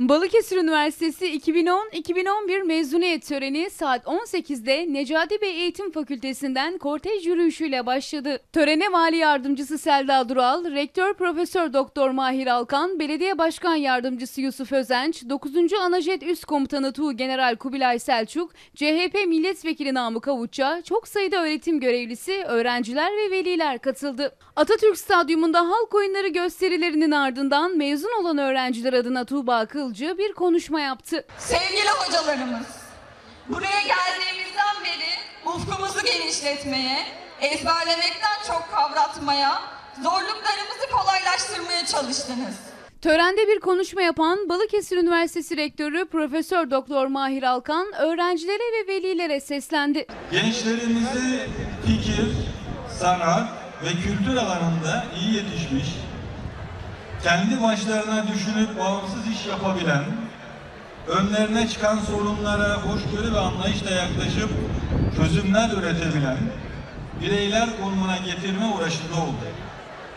Balıkesir Üniversitesi 2010-2011 mezuniyet töreni saat 18'de Necati Bey Eğitim Fakültesinden kortej yürüyüşüyle başladı. Törene Vali Yardımcısı Selda Dural, Rektör Profesör Doktor Mahir Alkan, Belediye Başkan Yardımcısı Yusuf Özenç, 9. Anajet Üst Komutanı Tuğ General Kubilay Selçuk, CHP Milletvekili Namık Avuçça, çok sayıda öğretim görevlisi, öğrenciler ve veliler katıldı. Atatürk Stadyumunda halk oyunları gösterilerinin ardından mezun olan öğrenciler adına Tuğba Akılcı bir konuşma yaptı. Sevgili hocalarımız, buraya geldiğimizden beri ufkumuzu genişletmeye, ezberlemekten çok kavratmaya, zorluklarımızı kolaylaştırmaya çalıştınız. Törende bir konuşma yapan Balıkesir Üniversitesi Rektörü Profesör Doktor Mahir Alkan öğrencilere ve velilere seslendi. Gençlerimizi fikir, sanat ve kültür alanında iyi yetişmiş, kendi başlarına düşünüp bağımsız iş yapabilen, önlerine çıkan sorunlara hoşgörü ve anlayışla yaklaşıp çözümler üretebilen bireyler konumuna getirme uğraşında oldu.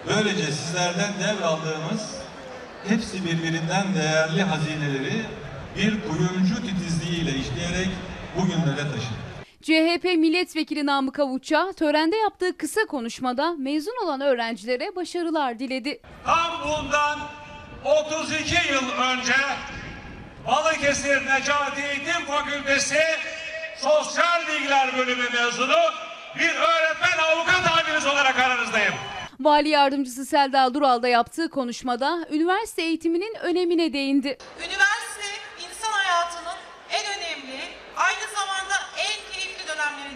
Böylece sizlerden devraldığımız hepsi birbirinden değerli hazineleri bir kuyumcu titizliğiyle işleyerek bugünlere taşıdı. CHP Milletvekili Namık Avuçça törende yaptığı kısa konuşmada mezun olan öğrencilere başarılar diledi. Tam bundan 32 yıl önce Balıkesir Necati Eğitim Fakültesi Sosyal Bilgiler Bölümü mezunu bir öğretmen avukat abiniz olarak aranızdayım. Vali Yardımcısı Selda Dural da yaptığı konuşmada üniversite eğitiminin önemine değindi. Üniversite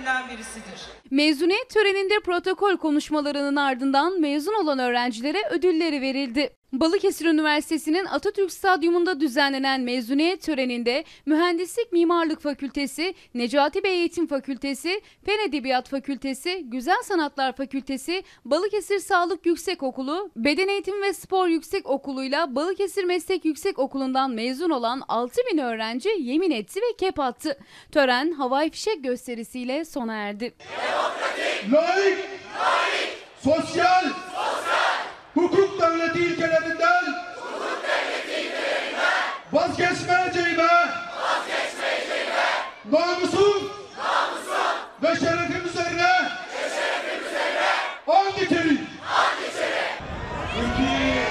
dönemlerinden birisidir. Mezuniyet töreninde protokol konuşmalarının ardından mezun olan öğrencilere ödülleri verildi. Balıkesir Üniversitesi'nin Atatürk Stadyumunda düzenlenen mezuniyet töreninde Mühendislik Mimarlık Fakültesi, Necati Bey Eğitim Fakültesi, Fen Edebiyat Fakültesi, Güzel Sanatlar Fakültesi, Balıkesir Sağlık Yüksekokulu, Beden Eğitimi ve Spor Yüksekokulu'yla Balıkesir Meslek Yüksekokulu'ndan mezun olan 6000 öğrenci yemin etti ve kep attı. Tören havai fişek gösterisiyle sona erdi. Laik, sosyal, hukuk devleti vazgeçmeyeceğime, vazgeçmeyeceğime. Namusum, namusum. Ve şerefim üzerine, ve şerefim üzerine. And içeri, and içeri. Türkiye,